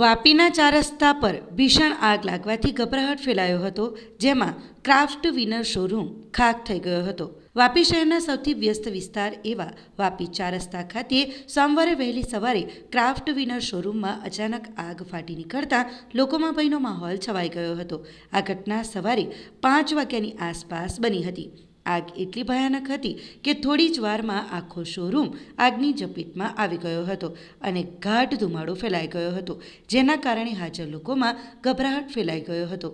વાપીના ચાર રસ્તા પર ભીષણ આગ લાગવાથી ગભરાહટ ફેલાયો હતો, જેમાં ક્રાફ્ટ વિનર શોરૂમ ખાક થઈ ગયો હતો. વાપી શહેરના સૌથી વ્યસ્ત વિસ્તાર એવા વાપી ચાર રસ્તા ખાતે સોમવારે વહેલી સવારે ક્રાફ્ટ વિનર શોરૂમમાં અચાનક આગ ફાટી નીકળતા લોકોમાં ભયનો માહોલ છવાઈ ગયો હતો. આ ઘટના સવારે પાંચ વાગ્યાની આસપાસ બની હતી. આગ એટલી ભયાનક હતી કે થોડી જ વારમાં આખો શોરૂમ આગની ઝપેટમાં આવી ગયો હતો અને ગાઢ ધુમાડો ફેલાઈ ગયો હતો, જેના કારણે હાજર લોકોમાં ગભરાહટ ફેલાઈ ગયો હતો.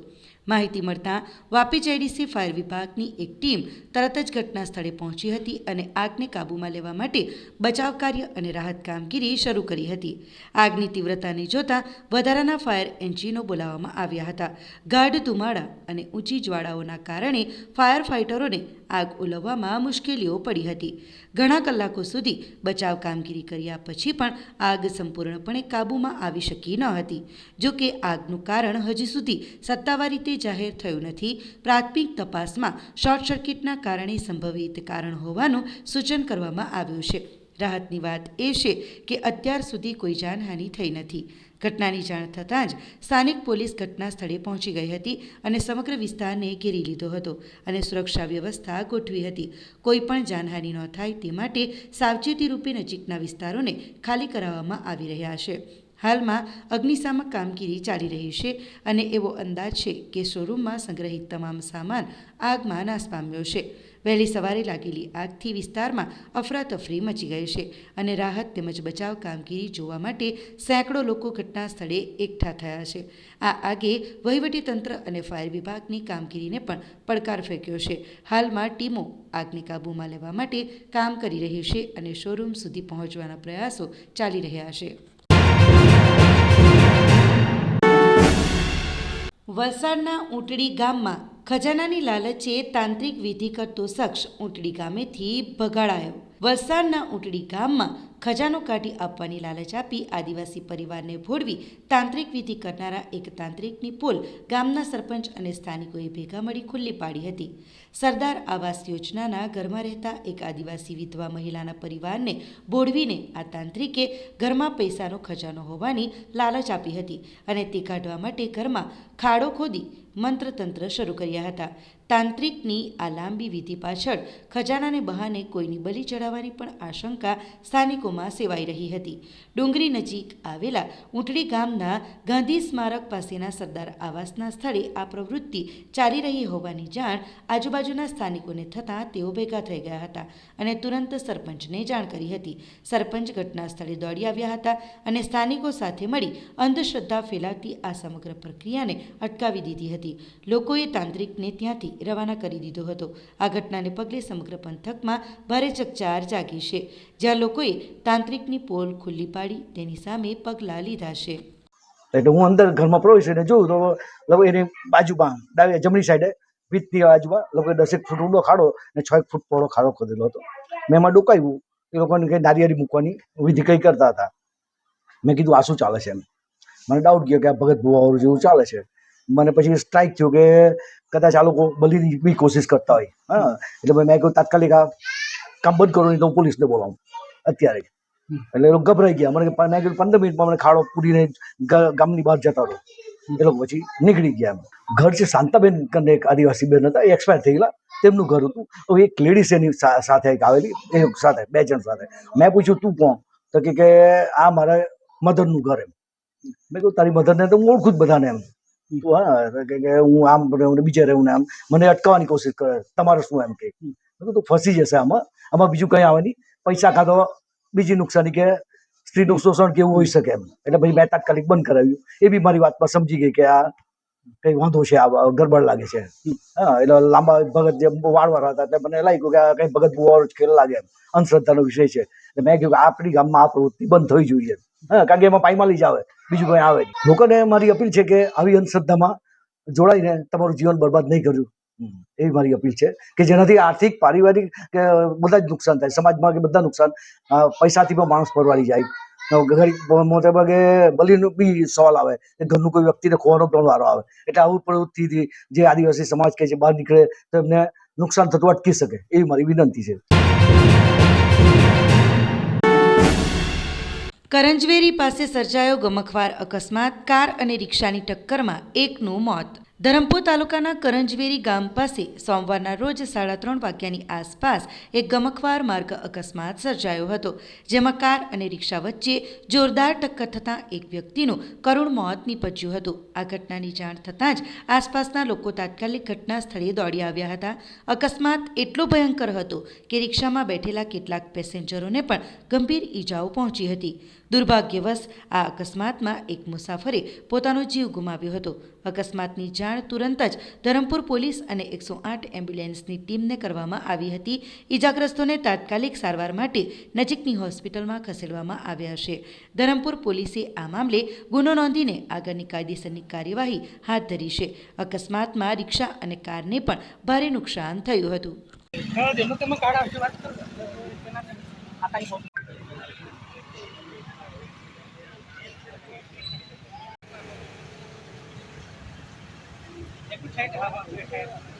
માહિતી મળતાં વાપી જેડીસી ફાયર વિભાગની એક ટીમ તરત જ ઘટના સ્થળે પહોંચી હતી અને આગને કાબૂમાં લેવા માટે બચાવ કાર્ય અને રાહત કામગીરી શરૂ કરી હતી. આગની તીવ્રતાને જોતાં વધારાના ફાયર એન્જિનો બોલાવવામાં આવ્યા હતા. ગાઢ ધુમાડા અને ઊંચી જ્વાળાઓના કારણે ફાયર ફાઇટરોને આગ ઓલવવામાં મુશ્કેલીઓ પડી હતી. ઘણા કલાકો સુધી બચાવ કામગીરી કર્યા પછી પણ આગ સંપૂર્ણપણે કાબૂમાં આવી શકી ન હતી. જો કે આગનું કારણ હજી સુધી સત્તાવાર રીતે જાહેર થયું નથી. પ્રાથમિક તપાસમાં શોર્ટ સર્કિટના કારણે સંભવિત કારણ હોવાનું સૂચન કરવામાં આવ્યું છે. રાહતની વાત એ છે કે અત્યાર સુધી કોઈ જાનહાનિ થઈ નથી. ઘટનાની જાણ થતાં જ સ્થાનિક પોલીસ ઘટના સ્થળે પહોંચી ગઈ હતી અને સમગ્ર વિસ્તારને ઘેરી લીધો હતો અને સુરક્ષા વ્યવસ્થા ગોઠવી હતી. કોઈ પણ જાનહાનિ ન થાય તે માટે સાવચેતી રૂપે નજીકના વિસ્તારોને ખાલી કરાવવામાં આવી રહ્યા છે. હાલમાં અગ્નિશામક કામગીરી ચાલી રહી છે અને એવો અંદાજ છે કે શોરૂમમાં સંગ્રહિત તમામ સામાન આગમાં નાશ પામ્યો છે. વહેલી સવારે લાગેલી આગથી વિસ્તારમાં અફરાતફરી મચી ગઈ છે અને રાહત તેમજ બચાવ કામગીરી જોવા માટે સેંકડો લોકો ઘટના સ્થળે એકઠા થયા છે. આ આગે વહીવટીતંત્ર અને ફાયર વિભાગની કામગીરીને પણ પડકાર ફેંક્યો છે. હાલમાં ટીમો આગને કાબૂમાં લેવા માટે કામ કરી રહી છે અને શોરૂમ સુધી પહોંચવાના પ્રયાસો ચાલી રહ્યા છે. વલસાડના ઊંટડી ગામમાં ખજાનાની લાલચે તાંત્રિક વિધિ કરતો શખ્સ ઊંટડી ગામેથી ભગાડાયો. વલસાડના ઊંટડી ગામમાં ખજાનો કાઢી આપવાની લાલચ આપી આદિવાસી પરિવારને ભોળવી તાંત્રિક વિધિ કરનારા એક તાંત્રિકની પોલ ગામના સરપંચ અને સ્થાનિકોએ ભેગા મળી ખુલ્લી પાડી હતી. સરદાર આવાસ યોજનાના ઘરમાં રહેતા એક આદિવાસી વિધવા મહિલાના પરિવારને બોળવીને આ તાંત્રિકે ઘરમાં પૈસાનો ખજાનો હોવાની લાલચ આપી હતી અને તે કાઢવા માટે ઘરમાં ખાડો ખોદી મંત્રતંત્ર શરૂ કર્યા હતા. તાંત્રિકની આ લાંબી વિધિ પાછળ ખજાનાને બહાને કોઈની બલી ચડાવવાની પણ આશંકા સ્થાનિકોમાં સેવાઈ રહી હતી. ડુંગરી નજીક આવેલા ઊંટડી ગામના ગાંધી સ્મારક પાસેના સરદાર આવાસના સ્થળે આ પ્રવૃત્તિ ચાલી રહી હોવાની જાણ આજુબાજુના સ્થાનિકોને થતાં તેઓ ભેગા થઈ ગયા હતા અને તુરંત સરપંચને જાણ કરી હતી. સરપંચ ઘટના સ્થળે દોડી આવ્યા હતા અને સ્થાનિકો સાથે મળી અંધશ્રદ્ધા ફેલાવતી આ સમગ્ર પ્રક્રિયાને અટકાવી દીધી હતી. લોકોએ તાંત્રિકને ત્યાંથી રવાના કરી દીધો હતો. આ ઘટનાને પગલે સમગ્ર પંથકમાં ભારે ચકચાર જાગી છે. જ્યાં લોકોએ તાંત્રિકની પોલ ખુલ્લી પાડી તેની સામે પગલાં લીધા છે. એટલે હું અંદર ઘરમાં પ્રવેશીને જોઉં તો લગભગ એની બાજુમાં, ડાબી જમણી સાઈડે ભીતની બાજુમાં લગભગ દસેક ફૂટ ઊંડો ખાડો ને છ એક ફૂટ પહોળો ખાડો ખોદેલો હતો. મેં એમાં ડુકાવ્યું, એ લોકોને કંઈ નારિયેળી મૂકવાની વિધિ કંઈ કરતા હતા. મેં કીધું, આ શું ચાલે છે? એમ. મને ડાઉટ ગયો કે આ ભગત ભુવાઓ જેવું ચાલે છે. મને પછી સ્ટ્રાઇક થયું કે કદાચ આ લોકો બલીની કોશિશ કરતા હોય. હા, એટલે મેં કહ્યું તાત્કાલિક આ કામ બંધ કરો, નહીં તો પોલીસને બોલાવું. અત્યારે એટલે એ લોકો ગભરાઈ ગયા. મને મેં કીધું પંદર મિનિટમાં મને ખાડો પૂરીને ગામની બહાર જતા રહો. એ લોકો પછી નીકળી ગયા એમ. ઘર છે શાંતાબેન કરીને એક આદિવાસી બેન હતા એ એક્સપાયર થઈ ગયેલા તેમનું ઘર હતું. હવે એક લેડીઝ એની સાથે એક આવેલી એ સાથે બે જણ સાથે. મેં પૂછ્યું તું કોણ? તો કે કે આ મારા મધરનું ઘર એમ. મેં કહ્યું તારી મધરને તો હું ઓળખું જ બધાને એમ. તું હા તો કે કે હું આમ રહું બીજે રહું ને આમ. મને અટકાવવાની કોશિશ કરે તમારે શું એમ કે? તું ફસી જશે આમાં. આમાં બીજું કંઈ આવે નહીં. પૈસા કાં તો બીજી નુકસાની કે સ્ત્રીનું શોષણ કેવું હોઈ શકે એમ. એટલે પછી મેં તાત્કાલિક બંધ કરાવ્યું. એ બી મારી વાતમાં સમજી ગઈ કે આ કઈ વાંધો છે, આ ગરબડ લાગે છે. હા, એટલે લાંબા ભગત જે વાળવા હતા, એટલે મને લાગ્યું કે આ કઈ ભગત બુવાળો જ ખેલ લાગે એમ. અંધશ્રદ્ધાનો વિષય છે. એટલે મેં કીધું કે આપણી ગામમાં આ પ્રવૃત્તિ બંધ થવી જોઈએ. હા, કારણ કે એમાં પાયમાલી જ આવે, બીજું કંઈ આવે લોકોને મારી અપીલ છે કે આવી અંધશ્રદ્ધામાં જોડાઈને તમારું જીવન બરબાદ નહીં કર્યું. એવી મારી અપીલ છે કે જેનાથી આર્થિક, પારિવારિક, કે બધા જ નુકસાન થાય. સમાજમાં કે બધા નુકસાન પૈસાથી પણ માણસ પરવારી જાય. ગરીબ, મોટે ભાગે બલીનું બી સવાલ આવે કે ઘરનું કોઈ વ્યક્તિને ખોવાનો પણ વારો આવે. એટલે આવું પ્રવૃત્તિથી જે આદિવાસી સમાજ કે જે બહાર નીકળે તો એમને નુકસાન થતું અટકી શકે એવી મારી વિનંતી છે. કરંજવેરી પાસે સર્જાયો ગમખવાર અકસ્માત. કાર અને રિક્ષાની ટક્કરમાં એકનું મોત. ધરમપુર તાલુકાના કરંજવેરી ગામ પાસે સોમવારના રોજ સાડા ત્રણ વાગ્યાની આસપાસ એક ગમખવાર માર્ગ અકસ્માત સર્જાયો હતો, જેમાં કાર અને રિક્ષા વચ્ચે જોરદાર ટક્કર થતાં એક વ્યક્તિનું કરુણ મોત નીપજ્યું હતું. આ ઘટનાની જાણ થતાં જ આસપાસના લોકો તાત્કાલિક ઘટના સ્થળે દોડી આવ્યા હતા. અકસ્માત એટલો ભયંકર હતો કે રિક્ષામાં બેઠેલા કેટલાક પેસેન્જરોને પણ ગંભીર ઈજાઓ પહોંચી હતી. દુર્ભાગ્યવશ, આ અકસ્માતમાં એક મુસાફરે પોતાનો જીવ ગુમાવ્યો હતો. અકસ્માતની જાણ તુરંત જ ધરમપુર પોલીસ અને એકસો આઠ એમ્બ્યુલન્સની ટીમને કરવામાં આવી હતી. ઇજાગ્રસ્તોને તાત્કાલિક સારવાર માટે નજીકની હોસ્પિટલમાં ખસેડવામાં આવ્યા છે ધરમપુર પોલીસે આ મામલે ગુનો નોંધીને આગળની કાયદેસરની કાર્યવાહી હાથ ધરી છે. અકસ્માતમાં રિક્ષા અને કારને પણ ભારે નુકસાન થયું હતું よかった。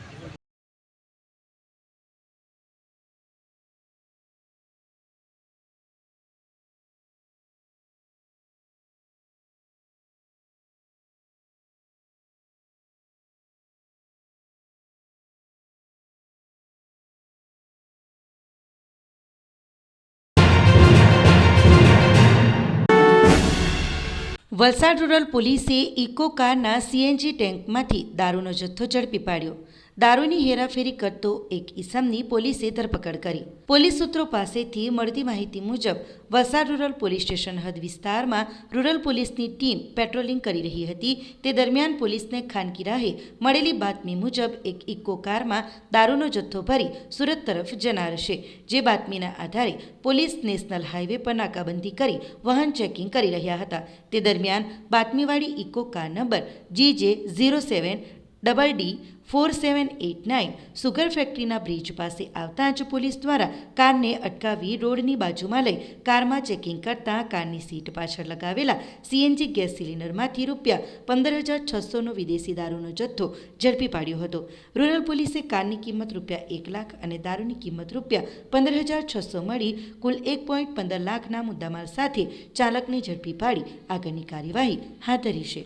વલસાડ રૂરલ પોલીસે ઇકો કારના સીએનજી ટેન્કમાંથી દારૂનો જથ્થો ઝડપી પાડ્યો. દારૂની હેરાફેરી કરતો એક ઇસમની પોલીસે ધરપકડ કરી. પોલીસ સૂત્રો પાસેથી મળતી માહિતી મુજબ, વલસાડ રૂરલ પોલીસ સ્ટેશન હદ વિસ્તારમાં રૂરલ પોલીસની ટીમ પેટ્રોલિંગ કરી રહી હતી. તે દરમિયાન પોલીસને ખાનગી રાહે મળેલી બાતમી મુજબ, એક ઇકો કારમાં દારૂનો જથ્થો ભરી સુરત તરફ જનાર છે જે બાતમીના આધારે પોલીસ નેશનલ હાઈવે પર નાકાબંધી કરી વાહન ચેકિંગ કરી રહ્યા હતા. તે દરમિયાન બાતમીવાળી Eeco car number G J zero seven double D four seven eight nine sugar ફેક્ટરીના બ્રિજ પાસે આવતા જ પોલીસ દ્વારા કારને અટકાવી રોડની બાજુમાં લઈ કારમાં ચેકિંગ કરતા કારની સીટ પાછળ લગાવેલા સીએનજી ગેસ સિલિન્ડરમાંથી રૂપિયા પંદર હજાર છસોનો વિદેશી દારૂનો જથ્થો ઝડપી પાડ્યો હતો. રૂરલ પોલીસે કારની કિંમત રૂપિયા એક લાખ અને દારૂની કિંમત રૂપિયા પંદર હજાર છસો મળી કુલ એક પોઈન્ટ પંદર લાખના મુદ્દામાલ સાથે ચાલકને ઝડપી પાડી આગળની કાર્યવાહી હાથ ધરી છે.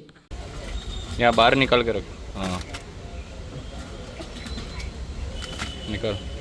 બહાર નિકાલ કરો Ah. Oo. Nicole.